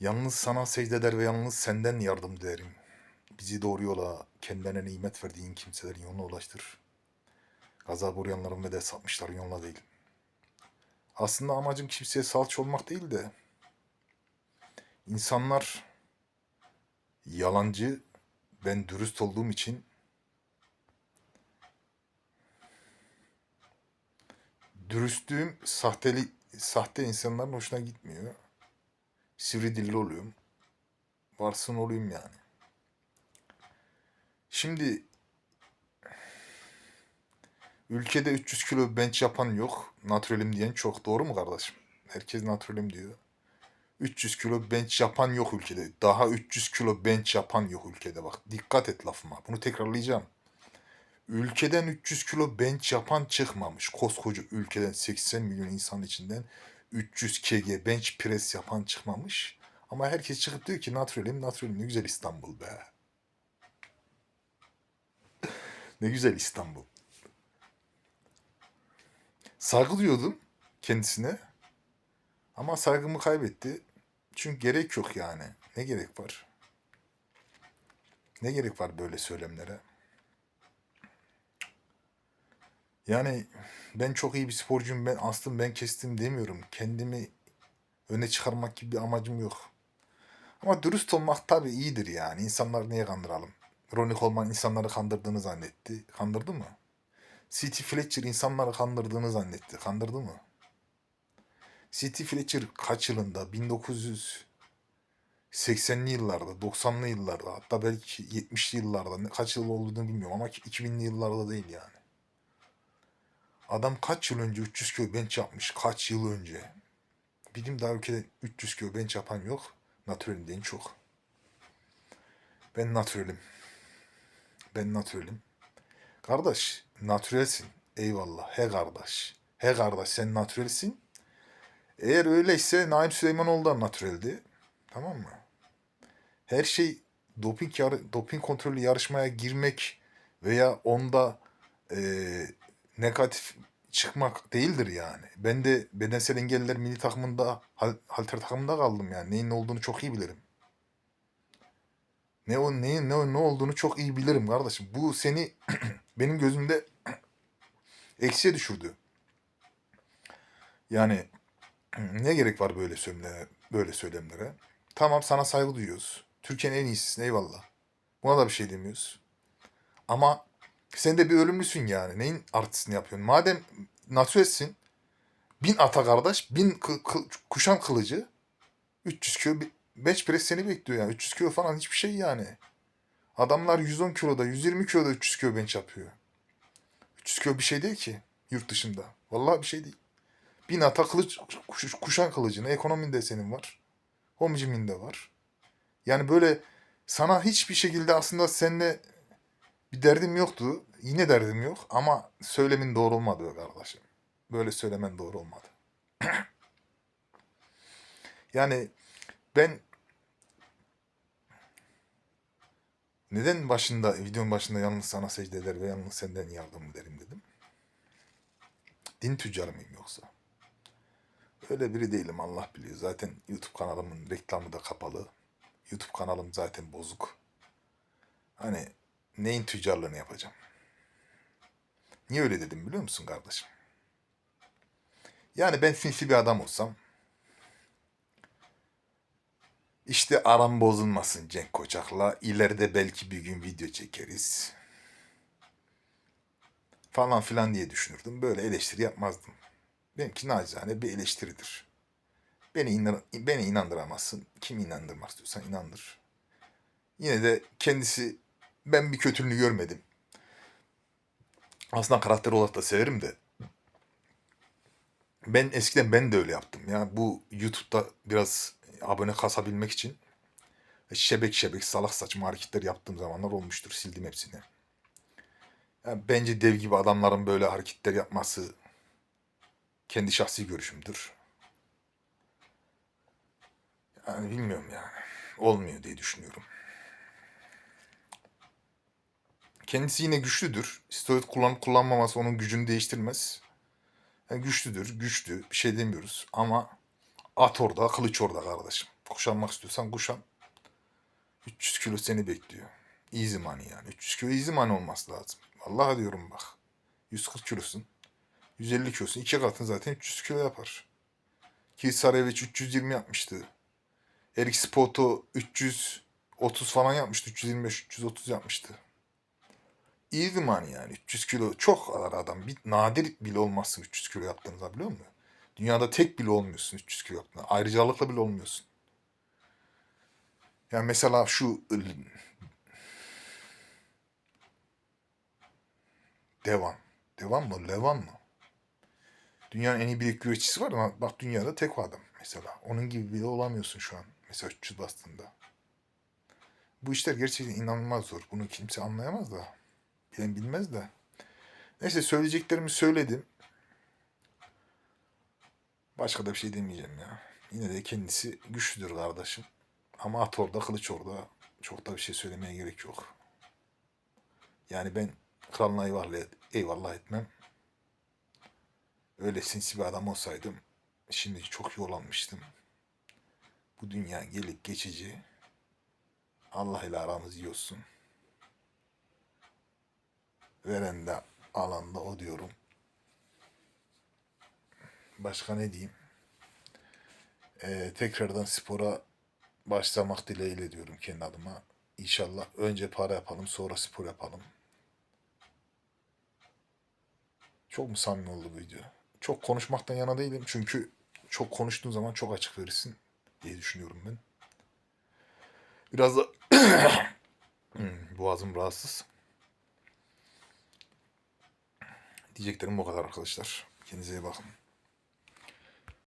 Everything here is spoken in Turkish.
Yalnız sana secdeder ve yalnız senden yardım dilerim. Bizi doğru yola, kendine nimet verdiğin kimselerin yoluna ulaştır. Gazap uğrayanların ve de sapmışların yoluna değil. Aslında amacım kimseye salç olmak değil de insanlar yalancı, ben dürüst olduğum için dürüstlüğüm sahteli, sahte insanların hoşuna gitmiyor. Sivri dilli oluyorum. Varsın olayım yani. Şimdi ülkede 300 kilo bench yapan yok. Naturalim diyen çok. Doğru mu kardeşim? Herkes naturalim diyor. 300 kilo bench yapan yok ülkede. Daha 300 kilo bench yapan yok ülkede bak. Dikkat et lafıma. Bunu tekrarlayacağım. Ülkeden 300 kilo bench yapan çıkmamış. Koskoca ülkeden 80 milyon insan içinden 300 kg bench press yapan çıkmamış. Ama herkes çıkıp diyor ki naturalim naturalim ne güzel İstanbul be. ne güzel İstanbul. Saygı duyuyordum kendisine. Ama saygımı kaybetti. Çünkü gerek yok yani. Ne gerek var? Ne gerek var böyle söylemlere? Yani ben çok iyi bir sporcuyum. Ben aslında ben kestim demiyorum. Kendimi öne çıkarmak gibi bir amacım yok. Ama dürüst olmak tabii iyidir yani. İnsanları niye kandıralım? Ronnie Coleman insanları kandırdığını zannetti. Kandırdı mı? C.T. Fletcher insanları kandırdığını zannetti. Kandırdı mı? C.T. Fletcher kaç yılında? 1980'li yıllarda, 90'lı yıllarda, hatta belki 70'li yıllarda, kaç yıl olduğunu bilmiyorum ama 2000'li yıllarda değil yani. Adam kaç yıl önce 300 kilo bench yapmış, kaç yıl önce. Bizim daha ülkede 300 kilo bench yapan yok. Naturalimden çok. Ben naturalim. Ben naturalim. Kardeş, naturalsin. Eyvallah. He kardeş. He kardeş sen naturalsin. Eğer öyleyse Naim Süleymanoğlu da naturaldi. Tamam mı? Her şey doping yarı- doping kontrollü yarışmaya girmek veya onda eee, negatif çıkmak değildir yani. Ben de bedensel engelliler milli takımında hal, halter takımında kaldım yani. Neyin ne olduğunu çok iyi bilirim. Ne o neyin ne, ne olduğunu çok iyi bilirim kardeşim. Bu seni benim gözümde eksiye düşürdü. Yani ne gerek var böyle söylemlere, böyle söylemlere? Tamam sana saygı duyuyoruz. Türkiye'nin en iyisisin eyvallah. Buna da bir şey demiyoruz. Ama sen de bir ölümlüsün yani. Neyin artistini yapıyorsun? Madem natürelsin, bin ata kardeş, bin kuşan kılıcı, 300 kilo, bench press seni bekliyor yani. 300 kilo falan hiçbir şey yani. Adamlar 110 kiloda, 120 kiloda 300 kilo bench yapıyor. 300 kilo bir şey değil ki yurt dışında. Vallahi bir şey değil. Bin ata kılıç, kuş- kuşan kılıcını, ekonominde senin var. Homijimin de var. Yani böyle sana hiçbir şekilde aslında seninle bir derdim yoktu. Yine derdim yok ama söylemin doğru olmadı kardeşim. Böyle söylemen doğru olmadı. yani ben neden başında videonun başında yalnız sana secde eder ve yalnız senden yardım ederim dedim. Din tüccarı mıyım yoksa? Öyle biri değilim Allah biliyor. Zaten YouTube kanalımın reklamı da kapalı. YouTube kanalım zaten bozuk. Hani neyin tüccarlığını yapacağım? Niye öyle dedim biliyor musun kardeşim? Yani ben sinsi bir adam olsam işte aram bozulmasın Cenk Koçak'la ileride belki bir gün video çekeriz falan filan diye düşünürdüm. Böyle eleştiri yapmazdım. Benimki nacizane bir eleştiridir. Beni, inan beni inandıramazsın. Kim inandırmak istiyorsan inandır. Yine de kendisi ben bir kötülüğünü görmedim. Aslında karakter olarak da severim de. Ben eskiden ben de öyle yaptım ya. Bu YouTube'da biraz abone kasabilmek için şebek şebek salak saçma hareketler yaptığım zamanlar olmuştur. Sildim hepsini. Ya bence dev gibi adamların böyle hareketler yapması kendi şahsi görüşümdür. Yani bilmiyorum yani. Olmuyor diye düşünüyorum. Kendisi yine güçlüdür. Steroid kullanıp kullanmaması onun gücünü değiştirmez. Yani güçlüdür, güçlü. Bir şey demiyoruz. Ama at orada, kılıç orada kardeşim. kuşanmak istiyorsan kuşan. 300 kilo seni bekliyor. Easy money yani. 300 kilo easy money olması lazım. Vallahi diyorum bak. 140 kilosun. 150 kilosun. iki katın zaten 300 kilo yapar. Ki Sarevic 320 yapmıştı. Erik Spoto 330 falan yapmıştı. 325-330 yapmıştı. Money yani. 300 kilo çok alır adam. Bir, nadir bile olmazsın 300 kilo yaptığınızda biliyor musun? Dünyada tek bile olmuyorsun 300 kilo yaptığında. Ayrıcalıkla bile olmuyorsun. Yani mesela şu Devan. Devan mı? Levan mı? Dünyanın en iyi bilek güreşçisi var ama bak dünyada tek o adam mesela. Onun gibi bile olamıyorsun şu an. Mesela 300 bastığında. Bu işler gerçekten inanılmaz zor. Bunu kimse anlayamaz da. Bilen bilmez de. Neyse söyleyeceklerimi söyledim. Başka da bir şey demeyeceğim ya. Yine de kendisi güçlüdür kardeşim. Ama at orada, kılıç orada. Çok da bir şey söylemeye gerek yok. Yani ben kralına eyvallah, eyvallah etmem. Öyle sinsi bir adam olsaydım şimdi çok yol almıştım. Bu dünya gelip geçici. Allah ile aramız iyi olsun. Veren de alan da o diyorum. Başka ne diyeyim? Ee, tekrardan spora başlamak dileğiyle diyorum kendi adıma. İnşallah önce para yapalım sonra spor yapalım. Çok mu samimi oldu bu video? Çok konuşmaktan yana değilim çünkü çok konuştuğun zaman çok açık verirsin diye düşünüyorum ben. Biraz da Hmm, boğazım rahatsız. Diyeceklerim bu kadar arkadaşlar. Kendinize iyi bakın.